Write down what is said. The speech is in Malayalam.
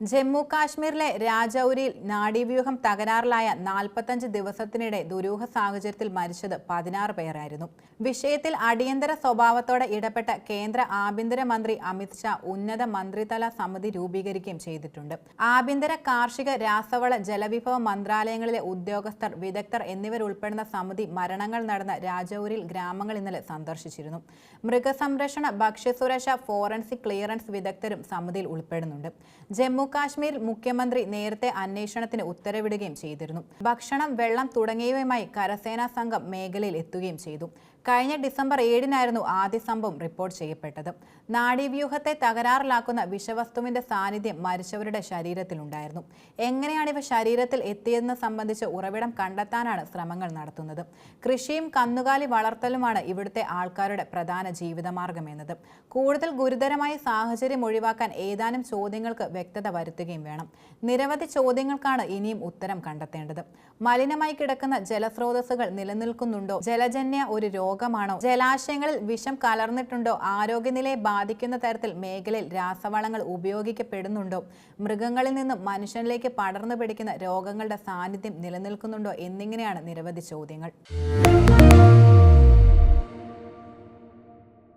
ജമ്മു കാശ്മീരിലെ രാജൌരിയിൽ നാഡീവ്യൂഹം തകരാറിലായ നാൽപ്പത്തഞ്ച് ദിവസത്തിനിടെ ദുരൂഹ സാഹചര്യത്തിൽ മരിച്ചത് പതിനാറ് പേരായിരുന്നു. വിഷയത്തിൽ അടിയന്തര സ്വഭാവത്തോടെ ഇടപെട്ട കേന്ദ്ര ആഭ്യന്തരമന്ത്രി അമിത്ഷാ ഉന്നത മന്ത്രിതല സമിതി രൂപീകരിക്കുകയും ചെയ്തിട്ടുണ്ട്. ആഭ്യന്തര കാർഷിക രാസവള ജലവിഭവ മന്ത്രാലയങ്ങളിലെ ഉദ്യോഗസ്ഥർ വിദഗ്ധർ എന്നിവരുൾപ്പെടുന്ന സമിതി മരണങ്ങൾ നടന്ന രാജൌരിയിൽ ഗ്രാമങ്ങൾ ഇന്നലെ സന്ദർശിച്ചിരുന്നു. മൃഗസംരക്ഷണ ഭക്ഷ്യസുരക്ഷ ഫോറൻസിക് ക്ലിയറൻസ് വിദഗ്ധരും സമിതിയിൽ ഉൾപ്പെടുന്നുണ്ട്. ജമ്മു കാശ്മീർ മുഖ്യമന്ത്രി നേരത്തെ അന്വേഷണത്തിന് ഉത്തരവിടുകയും ചെയ്തിരുന്നു. ഭക്ഷണം വെള്ളം തുടങ്ങിയവയുമായി കരസേനാ സംഘം മേഖലയിൽ എത്തുകയും ചെയ്തു. കഴിഞ്ഞ ഡിസംബർ ഏഴിനായിരുന്നു ആദ്യ സംഭവം റിപ്പോർട്ട് ചെയ്യപ്പെട്ടത്. നാഡീവ്യൂഹത്തെ തകരാറിലാക്കുന്ന വിഷവസ്തുവിന്റെ സാന്നിധ്യം മരിച്ചവരുടെ ശരീരത്തിലുണ്ടായിരുന്നു. എങ്ങനെയാണ് ഇവ ശരീരത്തിൽ എത്തിയതെന്ന് സംബന്ധിച്ച് ഉറവിടം കണ്ടെത്താനാണ് ശ്രമങ്ങൾ നടത്തുന്നത്. കൃഷിയും കന്നുകാലി വളർത്തലുമാണ് ഇവിടുത്തെ ആൾക്കാരുടെ പ്രധാന ജീവിതമാർഗം എന്നത്. കൂടുതൽ ഗുരുതരമായ സാഹചര്യം ഒഴിവാക്കാൻ ഏതാനും ചോദ്യങ്ങൾക്ക് വ്യക്തത വരുത്തുകയും വേണം. നിരവധി ചോദ്യങ്ങൾക്കാണ് ഇനിയും ഉത്തരം കണ്ടെത്തേണ്ടത്. മലിനമായി കിടക്കുന്ന ജലസ്രോതസ്സുകൾ നിലനിൽക്കുന്നുണ്ടോ? ജലജന്യ ഒരു രോഗമാണോ? ജലാശയങ്ങളിൽ വിഷം കലർന്നിട്ടുണ്ടോ? ആരോഗ്യനിലയെ ബാധിക്കുന്ന തരത്തിൽ മേഖലയിൽ രാസവളങ്ങൾ ഉപയോഗിക്കപ്പെടുന്നുണ്ടോ? മൃഗങ്ങളിൽ നിന്നും മനുഷ്യനിലേക്ക് പടർന്നു പിടിക്കുന്ന രോഗങ്ങളുടെ സാന്നിധ്യം നിലനിൽക്കുന്നുണ്ടോ? എന്നിങ്ങനെയാണ് നിരവധി ചോദ്യങ്ങൾ.